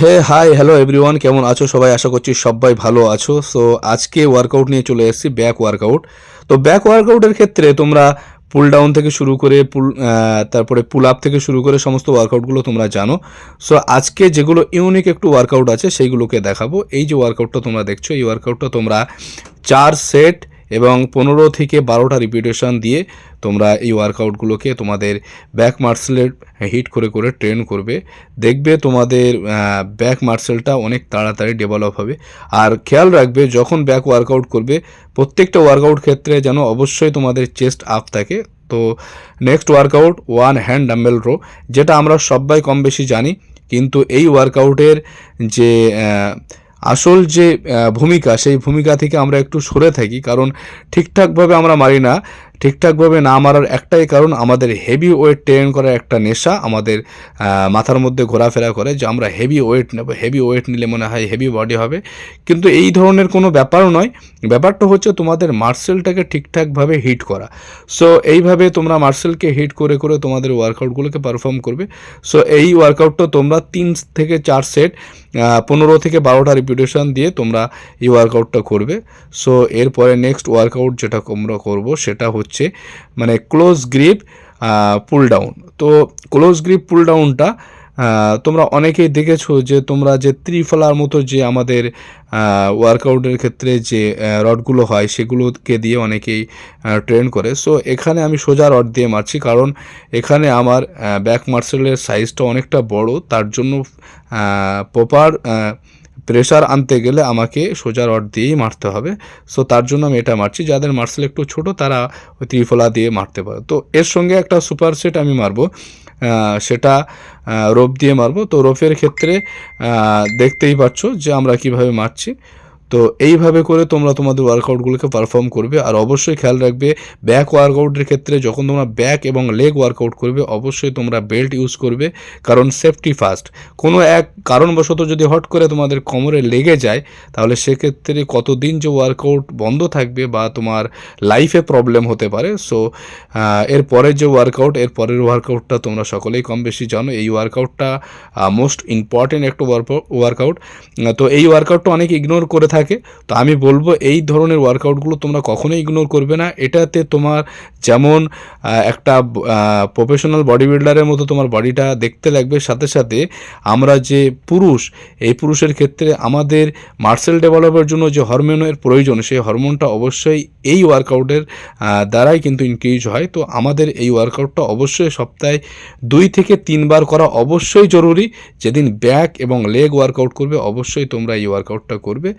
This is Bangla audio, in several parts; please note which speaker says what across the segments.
Speaker 1: হে হাই হ্যালো এভরিওয়ান কেমন আছো? সবাই আশা করছি সবাই ভালো আছো। সো আজকে ওয়ার্কআউট নিয়ে চলে এসেছি ব্যাক ওয়ার্কআউট তো ব্যাক ওয়ার্কআউটের ক্ষেত্রে তোমরা পুল ডাউন থেকে শুরু করে পুল তারপরে পুল আপ থেকে শুরু করে সমস্ত ওয়ার্কআউটগুলো তোমরা জানো। সো আজকে যেগুলো ইউনিক একটু ওয়ার্কআউট আছে, সেইগুলোকে দেখাবো। এই যে ওয়ার্কআউটটা তোমরা দেখছ, এই ওয়ার্কআউটটা তোমরা চার সেট এবং পনেরো থেকে বারোটা রিপিটেশন দিয়ে তোমরা এই ওয়ার্কআউটগুলোকে তোমাদের ব্যাক মার্সেলের হিট করে করে ট্রেন করবে। দেখবে তোমাদের ব্যাক মার্সেলটা অনেক তাড়াতাড়ি ডেভেলপ হবে। আর খেয়াল রাখবে, যখন ব্যাক ওয়ার্কআউট করবে, প্রত্যেকটা ওয়ার্কআউট ক্ষেত্রে যেন অবশ্যই তোমাদের চেস্ট আপ থাকে। তো next workout one hand dumbbell row যেটা আমরা সবাই কম বেশি জানি। কিন্তু এই ওয়ার্কআউটের যে আসল যে ভূমিকা, সেই ভূমিকা থেকে আমরা একটু সরে থাকি, কারণ ঠিকঠাকভাবে আমরা মারি না। ঠিকঠাকভাবে না মারার একটাই কারণ আমাদের হেভি ওয়েট ট্রেন করার একটা নেশা আমাদের মাথার মধ্যে ঘোরাফেরা করে যে আমরা হেভি ওয়েট নেব হেভি ওয়েট নিলে মনে হয় হেভি বডি হবে। কিন্তু এই ধরনের কোনো ব্যাপারও নয়। ব্যাপারটা হচ্ছে তোমাদের মার্সেলটাকে ঠিকঠাকভাবে হিট করা। সো এইভাবে তোমরা মার্সেলকে হিট করে করে তোমাদের ওয়ার্কআউটগুলোকে পারফর্ম করবে। সো এই ওয়ার্কআউটটা তোমরা তিন থেকে চার সেট পনেরো থেকে বারোটা রিপিটেশন দিয়ে তোমরা এই ওয়ার্কআউটটা করবে। সো এরপরে নেক্সট ওয়ার্কআউট যেটা তোমরা করব সেটা হচ্ছে মানে ক্লোজ গ্রিপ পুল ডাউন তো ক্লোজ গ্রিপ পুল ডাউনটা তোমরা অনেকেই দেখেছ যে তোমরা যে ত্রিফলার মতো যে আমাদের ওয়ার্কআউটের ক্ষেত্রে যে রডগুলো হয় সেগুলোকে দিয়ে অনেকেই ট্রেন করে। সো এখানে আমি সোজা রড দিয়ে মারছি কারণ এখানে আমার ব্যাক মার্সেলের সাইজটা অনেকটা বড়। তার জন্য প্রপার প্রেশার আনতে গেলে আমাকে সোজা রড দিয়েই মারতে হবে। সো তার জন্য আমি এটা মারছি। যাদের মার্সেল একটু ছোট, তারা ওই ত্রিফলা দিয়ে মারতে পারে। তো, এর সঙ্গে একটা সুপার সেট আমি মারবো। সেটা রোপ দিয়ে মারবো। তো রোপের ক্ষেত্রে দেখতেই পাচ্ছ যে আমরা কীভাবে মারছি। তো এইভাবে করে তোমরা তোমাদের ওয়ার্কআউটগুলোকে পারফর্ম করবে। আর অবশ্যই খেয়াল রাখবে ব্যাক ওয়ার্কআউটের ক্ষেত্রে যখন তোমরা ব্যাক এবং লেগ ওয়ার্কআউট করবে, অবশ্যই তোমরা বেল্ট ইউজ করবে, কারণ সেফটি ফার্স্ট কোনো এক কারণবশত যদি হট করে তোমাদের কোমরে লেগে যায়, তাহলে সেক্ষেত্রে কতদিন যে ওয়ার্কআউট বন্ধ থাকবে বা তোমার লাইফে প্রবলেম হতে পারে। সো এর পরের যে ওয়ার্কআউট এর পরের ওয়ার্কআউটটা তোমরা সকলেই কম বেশি জানো। এই ওয়ার্কআউটটা মোস্ট ইম্পর্টেন্ট একটা ওয়ার্কআউট তো এই ওয়ার্কআউটটা অনেক ইগনোর করে থাকে, তো আমি বলব এই ধরনের ওয়ার্কআউটগুলো তোমরা কখনোই ইগনোর করবে না। এটাতে তোমার যেমন একটা প্রফেশনাল বডি বিল্ডারের মতো তোমার বডিটা দেখতে লাগবে। সাথে সাথে আমরা যে পুরুষ, এই পুরুষের ক্ষেত্রে আমাদের মার্সেল ডেভেলপের জন্য যে হরমোনের প্রয়োজন, সেই হরমোনটা অবশ্যই এই ওয়ার্কআউটের দ্বারাই কিন্তু ইনক্রিজ হয়। তো আমাদের এই ওয়ার্কআউটটা অবশ্যই সপ্তাহে দুই থেকে তিনবার করা অবশ্যই জরুরি। যেদিন ব্যাক এবং লেগ ওয়ার্কআউট করবে, অবশ্যই তোমরা এই ওয়ার্কআউটটা করবে।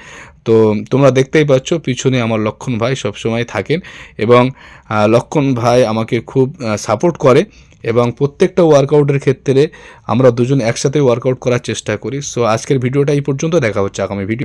Speaker 1: তো তোমরা দেখতেই পাচ্ছ, পিছনে আমার লক্ষণ ভাই সবসময় থাকেন এবং লক্ষণ ভাই আমাকে খুব সাপোর্ট করে এবং প্রত্যেকটা ওয়ার্কআউটের ক্ষেত্রে আমরা দুজন একসাথে ওয়ার্কআউট করার চেষ্টা করি। সো আজকের ভিডিওটা এই পর্যন্ত। দেখা হচ্ছে আগামী ভিডিও